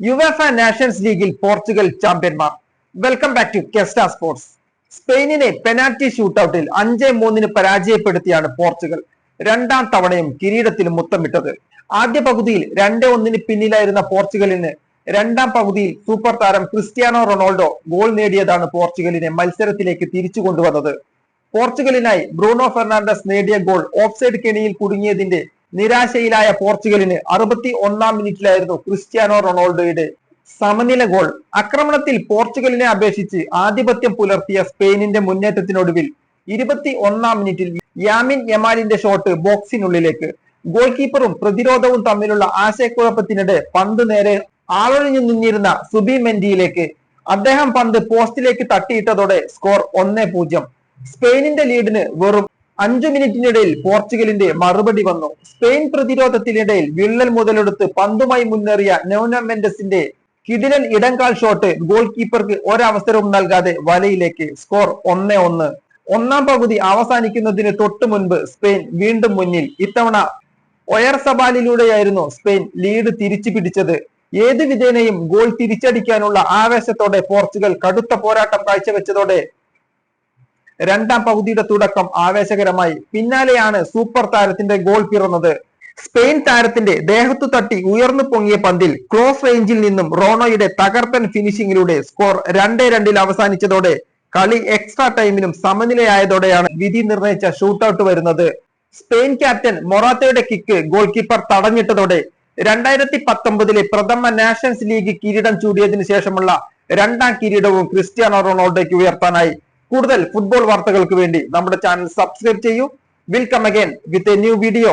UEFA nations ലീഗിൽ Portugal ചാമ്പ്യന്മാർ. Welcome back to കെസ്റ്റ sports സ്പെയിനിനെ പെനാൽറ്റി ഷൂട്ടൌട്ടിൽ അഞ്ച് മൂന്നിന് പരാജയപ്പെടുത്തിയാണ് പോർച്ചുഗൽ. രണ്ടാം തവണയും കിരീടത്തിൽ മുത്തമിട്ടത്. ആദ്യ പകുതിയിൽ രണ്ട് ഒന്നിന് പിന്നിലായിരുന്ന പോർച്ചുഗലിന് രണ്ടാം പകുതിയിൽ സൂപ്പർ താരം ക്രിസ്ത്യാനോ റൊണാൾഡോ ഗോൾ നേടിയതാണ് പോർച്ചുഗലിനെ മത്സരത്തിലേക്ക് തിരിച്ചു കൊണ്ടുവന്നത്. പോർച്ചുഗലിനായി ബ്രൂണോ ഫെർണാണ്ടസ് നേടിയ ഗോൾ ഓഫ്സൈഡ് കെണിയിൽ കുടുങ്ങിയതിന്റെ നിരാശയിലായ പോർച്ചുഗലിന് അറുപത്തി ഒന്നാം മിനിറ്റിലായിരുന്നു ക്രിസ്ത്യാനോ റൊണാൾഡോയുടെ സമനില ഗോൾ. ആക്രമണത്തിൽ പോർച്ചുഗലിനെ അപേക്ഷിച്ച് ആധിപത്യം പുലർത്തിയ സ്പെയിനിന്റെ മുന്നേറ്റത്തിനൊടുവിൽ ഇരുപത്തി ഒന്നാം മിനിറ്റിൽ യാമിൻ യമാലിന്റെ ഷോട്ട് ബോക്സിനുള്ളിലേക്ക്. ഗോൾ കീപ്പറും പ്രതിരോധവും തമ്മിലുള്ള ആശയക്കുഴപ്പത്തിനിടെ പന്ത് നേരെ ആളൊഴിഞ്ഞു നിന്നിരുന്ന സുബി മെന്റിയിലേക്ക് അദ്ദേഹം പന്ത് പോസ്റ്റിലേക്ക് തട്ടിയിട്ടതോടെ സ്കോർ ഒന്നേ പൂജ്യം. സ്പെയിനിന്റെ ലീഡിന് വെറും അഞ്ചു മിനിറ്റിനിടയിൽ പോർച്ചുഗലിന്റെ മറുപടി വന്നു. സ്പെയിൻ പ്രതിരോധത്തിനിടയിൽ വിള്ളൽ മുതലെടുത്ത് പന്തുമായി മുന്നേറിയ ന്യൂനർ മെൻഡസിന്റെ കിടിലൻ ഇടങ്കാൽ ഷോട്ട് ഗോൾ കീപ്പർക്ക് ഒരവസരവും നൽകാതെ വലയിലേക്ക് സ്കോർ ഒന്നേ ഒന്ന്. ഒന്നാം പകുതി അവസാനിക്കുന്നതിന് തൊട്ടു മുൻപ് സ്പെയിൻ വീണ്ടും മുന്നിൽ. ഇത്തവണ ഒയർ സബാലിലൂടെയായിരുന്നു സ്പെയിൻ ലീഡ് തിരിച്ചു പിടിച്ചത്. ഏത് വിധേനയും ഗോൾ തിരിച്ചടിക്കാനുള്ള ആവേശത്തോടെ പോർച്ചുഗൽ കടുത്ത പോരാട്ടം കാഴ്ചവെച്ചതോടെ രണ്ടാം പകുതിയുടെ തുടക്കം ആവേശകരമായി. പിന്നാലെയാണ് സൂപ്പർ താരത്തിന്റെ ഗോൾ പിറന്നത്. സ്പെയിൻ താരത്തിന്റെ ദേഹത്തു തട്ടി ഉയർന്നു പൊങ്ങിയ പന്തിൽ ക്ലോസ് റേഞ്ചിൽ നിന്നും റോണോയുടെ തകർപ്പൻ ഫിനിഷിംഗിലൂടെ സ്കോർ രണ്ടേ രണ്ടിൽ അവസാനിച്ചതോടെ കളി എക്സ്ട്രാ ടൈമിനും സമനിലയായതോടെയാണ് വിധി നിർണയിച്ച ഷൂട്ടൌട്ട് വരുന്നത്. സ്പെയിൻ ക്യാപ്റ്റൻ മൊറാത്തയുടെ കിക്ക് ഗോൾ കീപ്പർ തടഞ്ഞിട്ടതോടെ രണ്ടായിരത്തി പത്തൊമ്പതിലെ പ്രഥമ നാഷൻസ് ലീഗ് കിരീടം ചൂടിയതിനു ശേഷമുള്ള രണ്ടാം കിരീടവും ക്രിസ്ത്യാനോ റൊണാൾഡോയ്ക്ക് ഉയർത്താനായി. കൂടുതൽ ഫുട്ബോൾ വാർത്തകൾക്ക് വേണ്ടി നമ്മുടെ ചാനൽ സബ്സ്ക്രൈബ് ചെയ്യൂ. Welcome again with a new video